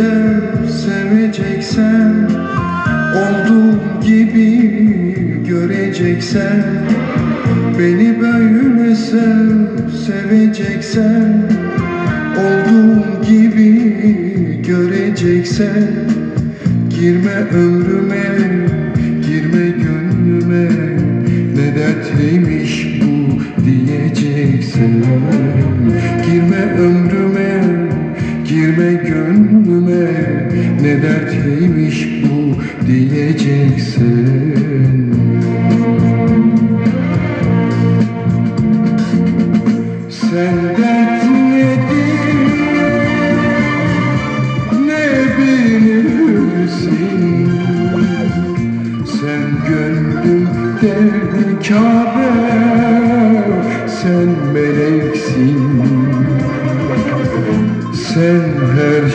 Beni böyle sev, seveceksen Olduğum gibi göreceksen Beni böyle sev, seveceksen Olduğum gibi göreceksen Girme ömrüme,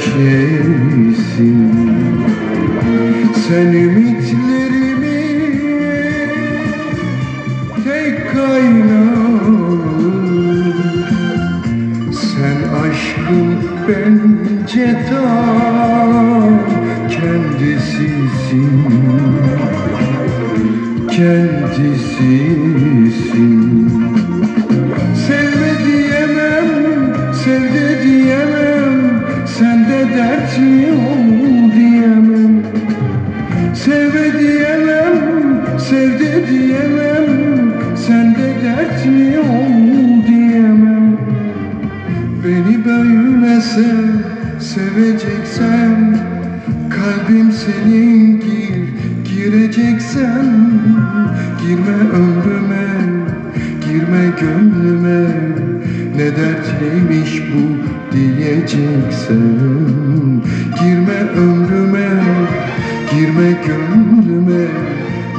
şeysin Sen ümitlerimi tek kaynağı sen aşkın bence tam kendisisin. Kendisisin böyle sev, seveceksen Kalbim senin gir, gireceksen Girme ömrüme, girme gönlüme. Ne dertliymiş bu diyeceksen Girme ömrüme, girme gönlüme.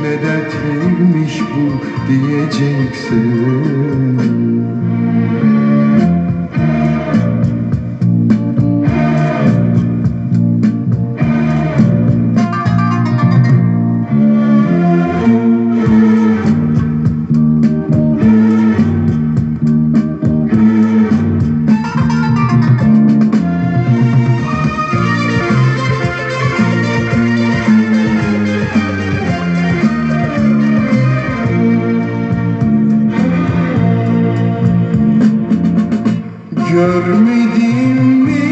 Ne dertliymiş bu diyeceksen Görmedin mi?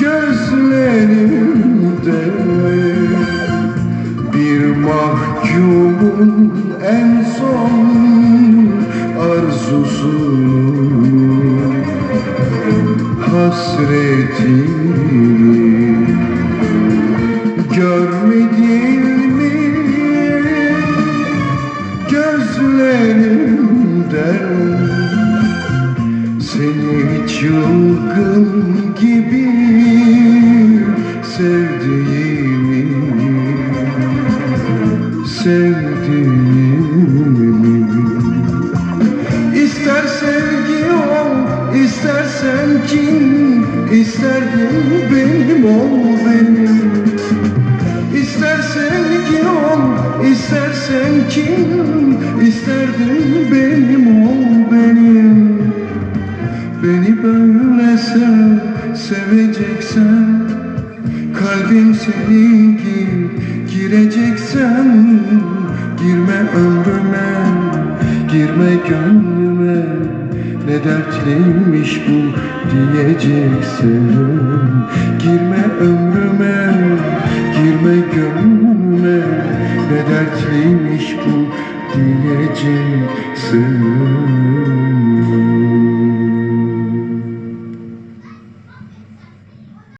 Gözlerimde Bir mahkumun en son arzusunu Hasretini Görmedin seni çılgın gibi sevdiğimi Sevdiğimi. İster sevgi ol, istersen kin İsterdim benim ol benim. İster sevgi ol, istersen kin İsterdim benim seveceksen Kalbim senin gir Gireceksen Girme ömrüme Girme gönlüme Ne dertliymiş bu diyeceksin. Girme ömrüme Girme gönlüme Ne dertliymiş bu diyeceksin.